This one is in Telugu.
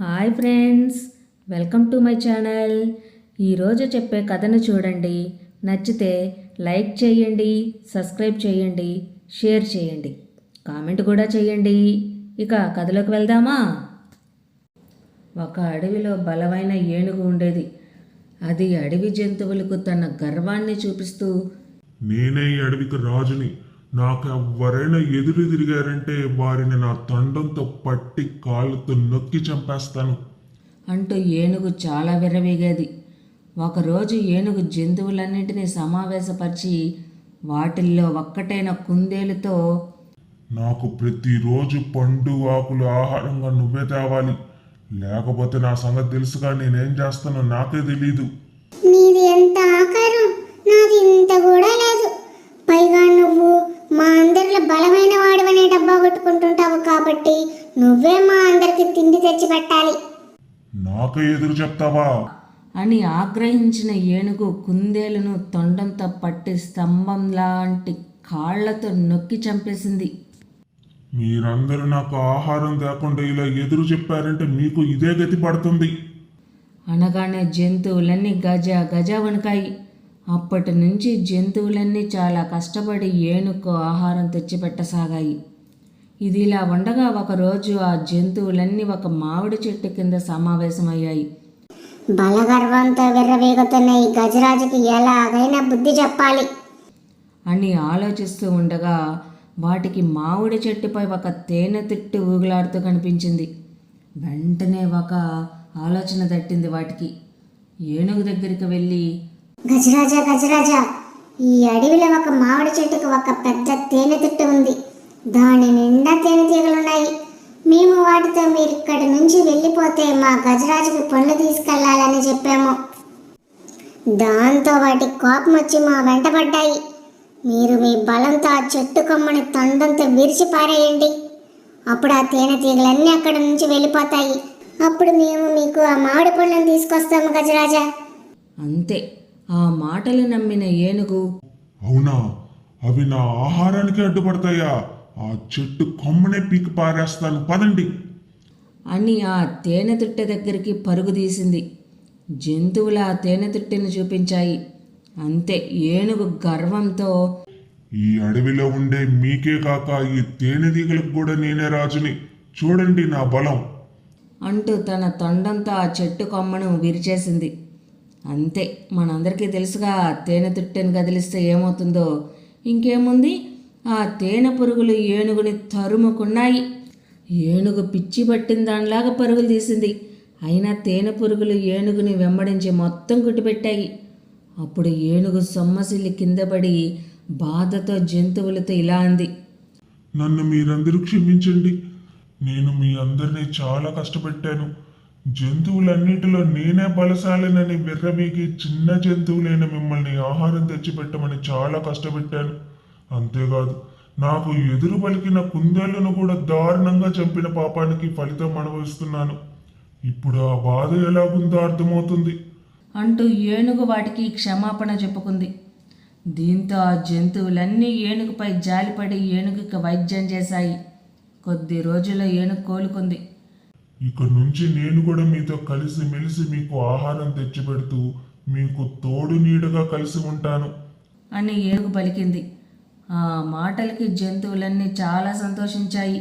Hi friends welcome to my channel. ఈరోజు చెప్పే కథను చూడండి. నచ్చితే లైక్ చేయండి సబ్స్క్రైబ్ చేయండి షేర్ చేయండి. కామెంట్ కూడా చేయండి. ఇక కథలోకి వెళ్దామా? ఒక అడవిలో బలమైన ఏనుగు ఉండేది. అది అడవి జంతువులకు తన గర్వాన్ని చూపిస్తూ నేనే ఈ అడవికి రాజుని. నాకు ఎవరైనా ఎదురు తిరిగారంటే వారిని నా తండంతో పట్టి కాళ్ళతో నొక్కి చంపేస్తాను. అంటూ ఏనుగు చాలా విర్రవీగేది. ఒకరోజు ఏనుగు జంతువులన్నింటినీ సమావేశపరిచి వాటిల్లో ఒక్కటైన కుందేలుతో నాకు ప్రతిరోజు పండు ఆకులు ఆహారంగా నువ్వే తేవాలి. లేకపోతే నా సంగతి తెలుసుగా నేనేం చేస్తానో నాకే తెలీదు. నీది ఎంత కాబట్టి నువ్వే మా అందరికి తిండి తెచ్చి పెట్టాలి. నాకే ఎదురు చెప్తావా? అని ఆగ్రహించిన ఏనుగు కుందేలును తొండంతో పట్టి స్తంభం లాంటి కాళ్ళతో నొక్కి చంపేసింది. మీరందరూ నాకు ఆహారం తేకుండా ఇలా ఎదురు చెప్పారంటే మీకు ఇదే గతి పడుతుంది. అనగానే జంతువులన్నీ గజ గజ వణికాయి. అప్పటి నుంచి జంతువులన్నీ చాలా కష్టపడి ఏనుగుకు ఆహారం తెచ్చిపెట్టసాగాయి. ఇది ఇలా ఉండగా ఒకరోజు ఆ జంతువులన్నీ ఒక మామిడి చెట్టు కింద సమావేశమయ్యాయి. బలగర్వంతో విర్రవీగుతున్న ఈ గజరాజుకి ఎలాగైనా బుద్ధి చెప్పాలి? అని ఆలోచిస్తూ ఉండగా వాటికి మామిడి చెట్టుపై ఒక తేనె తిట్టు ఊగులాడుతూ కనిపించింది. వెంటనే ఒక ఆలోచన తట్టింది వాటికి. ఏనుగు దగ్గరికి వెళ్ళి గజరాజా గజరాజా ఈ అడవిలో ఒక మామిడి చెట్టుకు ఒక పెద్ద తేనె తిట్టు ఉంది. దాని నిండా తేనెటీగలున్నాయి మేము వాటితో మీరు ఇక్కడి నుంచి వెళ్ళిపోతే మా గజరాజుకి పండ్లు తీసుకెళ్ళాలని చెప్పాము. దాంతో వాటి కోపం వచ్చి మా వెంటబడ్డాయి మీరు మీ బలంతో ఆ చెట్టు కొమ్మని తొండంతో విరిచి పారేయండి. అప్పుడు ఆ తేనెటీగలన్నీ అక్కడి నుంచి వెళ్ళిపోతాయి. అప్పుడు మేము మీకు ఆ మామిడి పళ్ళను తీసుకొస్తాము గజరాజా. అంతే. ఆ మాటలు నమ్మిన ఏనుగు. అవునా? అవి నా ఆహారానికి అడ్డుపడతాయా? ఆ చెట్టు కొమ్మనే పీకి పారేస్తాను. పదండి. అని ఆ తేనె తుట్టె దగ్గరికి పరుగు తీసింది. జంతువులు ఆ తేనె తుట్టెను చూపించాయి. అంతే ఏనుగు గర్వంతో ఈ అడవిలో ఉండే మీకే కాక ఈ తేనెటీగలకు కూడా నేనే రాజుని. చూడండి నా బలం. అంటూ తన తొండంతో ఆ చెట్టు కొమ్మను విరిచేసింది. అంతే మనందరికీ తెలుసుగా తేనె తుట్టెను కదిలిస్తే ఏమవుతుందో. ఇంకేముంది? ఆ తేనె పురుగులు ఏనుగుని తరుముకున్నాయి. ఏనుగు పిచ్చి పట్టిన దానిలాగా పరుగులు తీసింది. అయినా తేనె పురుగులు ఏనుగుని వెంబడించి మొత్తం కుట్టిపెట్టాయి అప్పుడు ఏనుగు సొమ్మసిల్లి కింద పడి బాధతో జంతువులతో ఇలా అంది. నన్ను మీరందరూ క్షమించండి. నేను మీ అందరినీ చాలా కష్టపెట్టాను. జంతువులన్నిటిలో నేనే బలశాలినని బిర్రబీకి చిన్న జంతువులైన మిమ్మల్ని ఆహారం తెచ్చిపెట్టమని చాలా కష్టపెట్టాను. అంతేకాదు నాకు ఎదురు పలికిన కుందేళ్ళను కూడా దారుణంగా చంపిన పాపానికి ఫలితం అనుభవిస్తున్నాను. ఇప్పుడు ఆ బాధ ఎలాగుందో అర్థమవుతుంది. అంటూ ఏనుగు వాటికి క్షమాపణ చెప్పుకుంది. దీంతో ఆ జంతువులన్నీ ఏనుగుపై జాలిపడి ఏనుగుకి వైద్యం చేశాయి. కొద్ది రోజుల్లో ఏనుగు కోలుకుంది. ఇక నుంచి నేను కూడా మీతో కలిసి మెలిసి మీకు ఆహారం తెచ్చిపెడుతూ మీకు తోడు నీడగా కలిసి ఉంటాను. అని ఏనుగు పలికింది. ఆ మాటలకి జంతువులన్నీ చాలా సంతోషించాయి.